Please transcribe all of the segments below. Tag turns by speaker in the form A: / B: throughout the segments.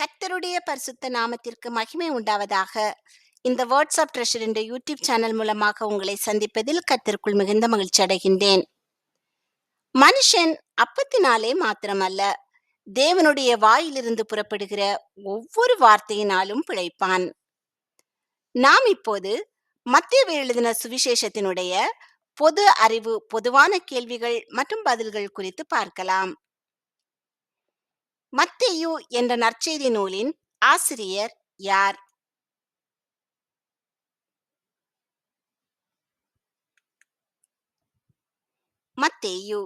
A: கர்த்தருடைய பரிசுத்த நாமத்திற்கு மகிமை உண்டாவதாக. இந்த வாட்ஸ்அப் ட்ரெஷர் என்ற யூடியூப் சேனல் மூலமாக உங்களை சந்திப்பதில் கத்திற்குள் மிகுந்த மகிழ்ச்சி அடைகின்றேன். மனுஷன் அப்பத்தினாலே மாத்திரமல்ல தேவனுடைய வாயிலிருந்து புறப்படுகிற ஒவ்வொரு வார்த்தையினாலும் பிழைப்பான். நாம் இப்போது மத்திய எழுதின சுவிசேஷத்தினுடைய பொது அறிவு பொதுவான கேள்விகள் மற்றும் பதில்கள் குறித்து பார்க்கலாம். மத்தேயு என்ற நற்செய்தி நூலின் ஆசிரியர் யார்? மத்தேயு.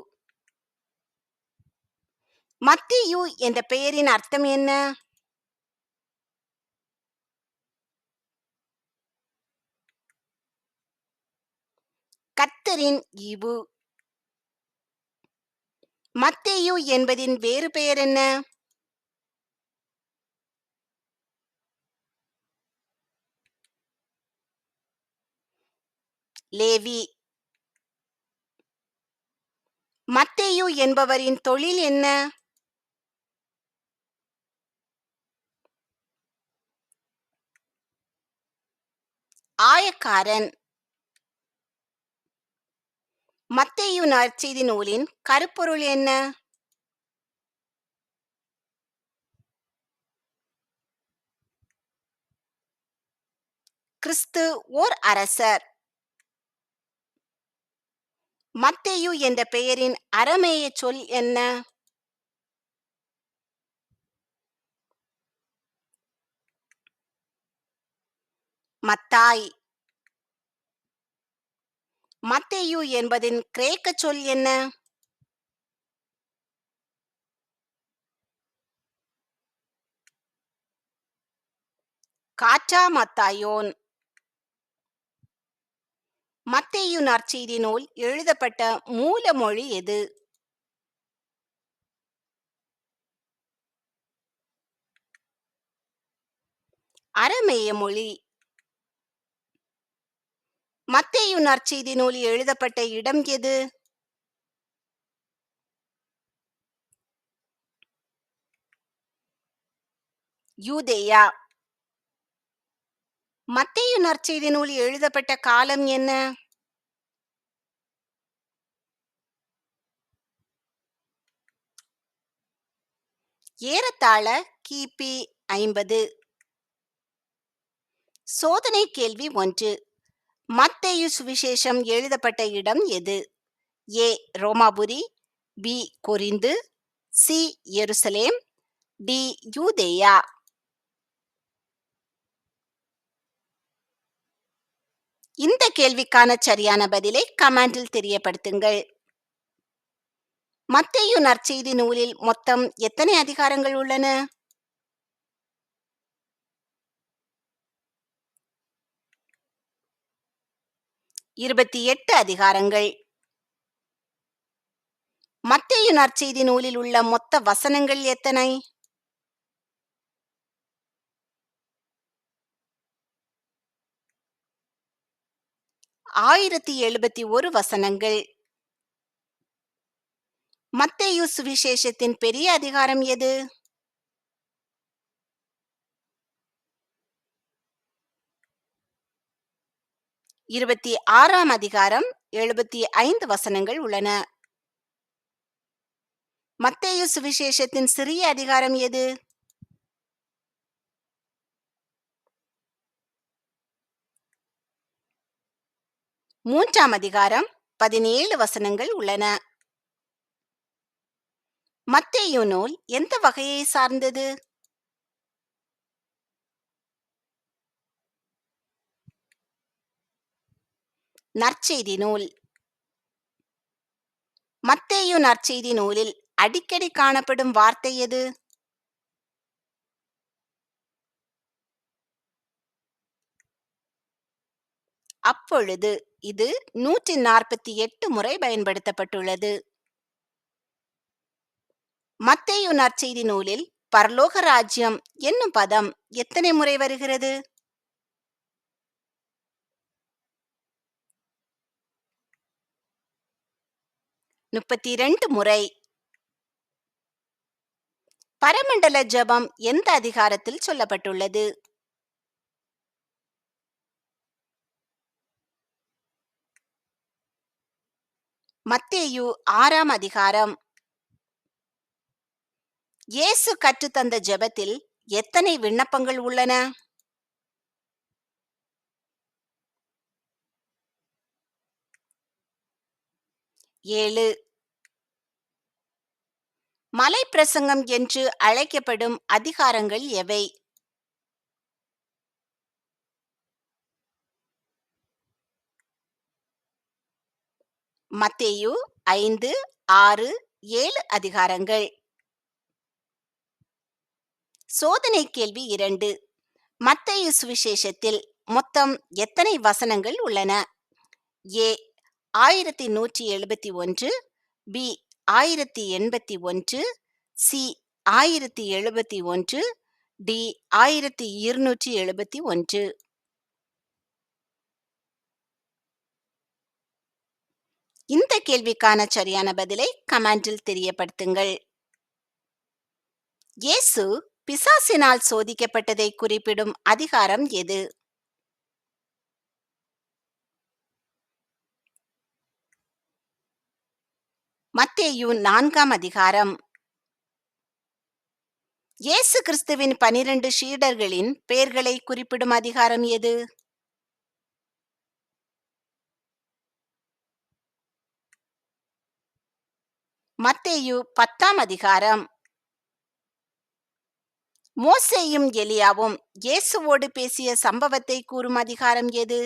A: மத்தேயு என்ற பெயரின் அர்த்தம் என்ன? கர்த்தரின் ஈபு மத்தேயு என்பதின் வேறு பெயர் என்ன? லேவி. மத்தேயு என்பவரின் தொழில் என்ன? ஆயக்காரன். மத்தேயு நற்செய்தி நூலின் கருப்பொருள் என்ன? கிறிஸ்து ஓர் அரசர். மத்தேயு என்ற பெயரின் அரமேய சொல் என்ன? மத்தாய். மத்தேயு என்பதின் கிரேக்க சொல் என்ன? காற்றா மத்தாயோன். மத்தேயு நற்செய்தி நூல் எழுதப்பட்ட மூல மொழி எது? அரமேய மொழி. மத்தேயு நற்செய்தி நூல் எழுதப்பட்ட இடம் எது? யூதேயா. மத்தேயு நற்செய்தி நூல் எழுதப்பட்ட காலம் என்ன? ஏறத்தாழ கிபி ஐம்பது. சோதனை கேள்வி ஒன்று. மத்தேயு சுவிசேஷம் எழுதப்பட்ட இடம் எது? ஏ. ரோமாபுரி பி. கொரிந்து சி. எருசலேம் டி. யூதேயா. இந்த கேள்விக்கான சரியான பதிலை கமெண்டில் தெரியப்படுத்துங்கள். மத்தேயு நற்செய்தி நூலில் மொத்தம் எத்தனை அதிகாரங்கள் உள்ளன? இருபத்தி எட்டு அதிகாரங்கள். மத்தேயு நற்செய்தி நூலில் உள்ள மொத்த வசனங்கள் எத்தனை? ஆயிரத்தி எழுபத்தி ஒரு வசனங்கள். மத்தேயு சுவிசேஷத்தின் பெரிய அதிகாரம் எது? இருபத்தி ஆறாம் அதிகாரம் எழுபத்தி ஐந்து வசனங்கள் உள்ளன. மத்தேயு சுவிசேஷத்தின் சிறிய அதிகாரம் எது? மூன்றாம் அதிகாரம் பதினேழு வசனங்கள் உள்ளன. மத்தேயு நூல் எந்த வகையை சார்ந்தது? நற்செய்தி நூல். மத்தேயு நற்செய்தி நூலில் அடிக்கடி காணப்படும் வார்த்தை எது? அப்பொழுது இது நூற்றி நாற்பத்தி எட்டு முறை பயன்படுத்தப்பட்டுள்ளது. மத்தேயு நற்செய்தி நூலில் பரலோக ராஜ்யம் என்னும் பதம் எத்தனை முறை வருகிறது? முப்பத்தி இரண்டு முறை. பரமண்டல ஜபம் எந்த அதிகாரத்தில் சொல்லப்பட்டுள்ளது? மத்தேயு ஆறாம் அதிகாரம். இயேசு கற்றுத்தந்த ஜெபத்தில் எத்தனை விண்ணப்பங்கள் உள்ளன? ஏழு. மலை பிரசங்கம் என்று அழைக்கப்படும் அதிகாரங்கள் எவை? மத்தேயு ஐந்து ஆறு ஏழு அதிகாரங்கள். சோதனை கேள்வி இரண்டு. மத்தேயு சுவிசேஷத்தில் மொத்தம் எத்தனை வசனங்கள் உள்ளன? ஏ ஆயிரத்தி நூற்றி எழுபத்தி ஒன்று பி ஆயிரத்தி எண்பத்தி ஒன்று சி ஆயிரத்தி எழுபத்தி ஒன்று டி ஆயிரத்தி இருநூற்றி எழுபத்தி ஒன்று. இந்த கேள்விக்கான சரியான பதிலை கமெண்டில் தெரியப்படுத்துங்கள். இயேசு பிசாசினால் சோதிக்கப்பட்டதை குறிப்பிடும் அதிகாரம் எது? மத்தேயு நான்காம் அதிகாரம். இயேசு கிறிஸ்துவின் பனிரெண்டு ஷீடர்களின் பெயர்களை குறிப்பிடும் அதிகாரம் எது? மத்தேயு பத்தாம் அதிகாரம். மோசேயும் எலியாவும் இயேசுவோடு பேசிய சம்பவத்தை கூறும் அதிகாரம் எது?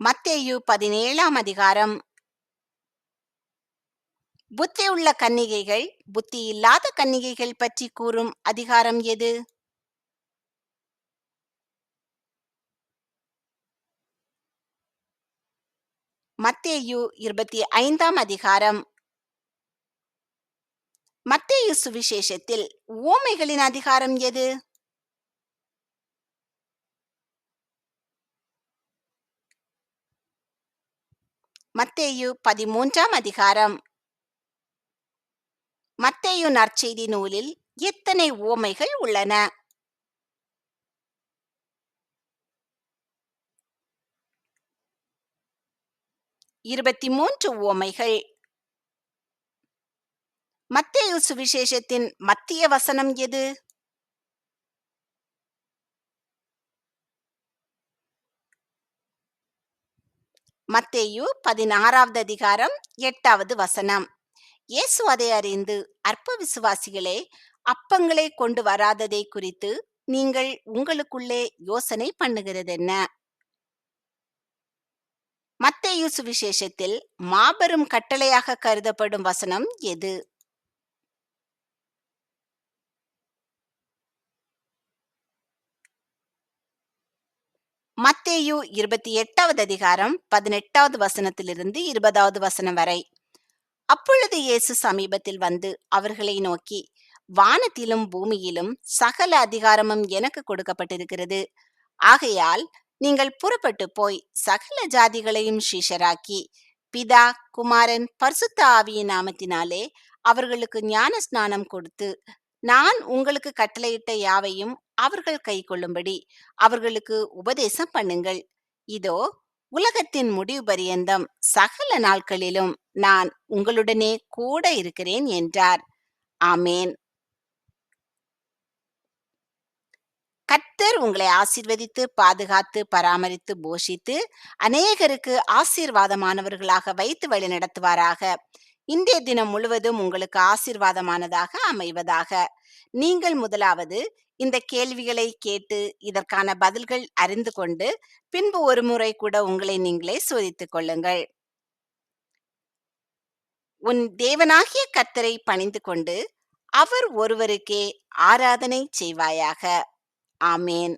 A: மத்தேயு பதினேழாம் அதிகாரம். புத்தி உள்ள கன்னிகைகள் புத்தி இல்லாத கன்னிகைகள் பற்றி கூறும் அதிகாரம் எது? மத்தேயு இருபத்தி ஐந்தாம் அதிகாரம். மத்தேயு சுவிசேஷத்தில் ஓமைகளின் அதிகாரம் எது? மத்தேயு பதிமூன்றாம் அதிகாரம். மத்தேயு நற்செய்தி நூலில் எத்தனை ஓமைகள் உள்ளன? இருபத்தி மூன்று ஓமைகள் மத்திய சுவிசேஷத்தின் மத்திய வசனம் எது? மத்தேயு பதினாறாவது அதிகாரம் எட்டாவது வசனம். இயேசு அதை அறிந்து அற்ப விசுவாசிகளே அப்பங்களை கொண்டு வராததை குறித்து நீங்கள் உங்களுக்குள்ளே யோசனை பண்ணுகிறது என்ன மத்தேயு சுவிசேஷத்தில் மாபெரும் கட்டளையாக கருதப்படும் வசனம் எது? மத்தேயு இருபத்தி எட்டாவது அதிகாரம் பதினெட்டாவது வசனத்திலிருந்து இருபதாவது வசனம் வரை. அப்பொழுது இயேசு சமீபத்தில் வந்து அவர்களை நோக்கி வானத்திலும் பூமியிலும் சகல அதிகாரமும் எனக்கு கொடுக்கப்பட்டிருக்கிறது. ஆகையால் நீங்கள் புறப்பட்டு போய் சகல ஜாதிகளையும் சீஷராக்கி பிதா குமாரன் பரிசுத்த ஆவியின் நாமத்தினாலே அவர்களுக்கு ஞான ஸ்நானம் கொடுத்து நான் உங்களுக்கு கட்டளையிட்ட யாவையும் அவர்கள் கை கொள்ளும்படி அவர்களுக்கு உபதேசம் பண்ணுங்கள். இதோ உலகத்தின் முடிவு பரியந்தம். சகல நாட்களிலும் நான் உங்களுடனே கூட இருக்கிறேன் என்றார். ஆமேன். கர்த்தர் உங்களை ஆசீர்வதித்து பாதுகாத்து பராமரித்து போஷித்து அநேகருக்கு ஆசீர்வாதமானவர்களாக வைத்து வழி நடத்துவாராக. இன்றைய தினம் முழுவதும் உங்களுக்கு ஆசீர்வாதமானதாக அமைவதாக. நீங்கள் முதலாவது இந்த கேள்விகளை கேட்டு இதற்கான பதில்கள் அறிந்து கொண்டு பின்பு ஒரு முறை கூட உங்களை நீங்களே சோதித்துக் கொள்ளுங்கள். உன் தேவனாகிய கர்த்தரை பணிந்து கொண்டு அவர் ஒருவருக்கே ஆராதனை செய்வாயாக. ஆமேன்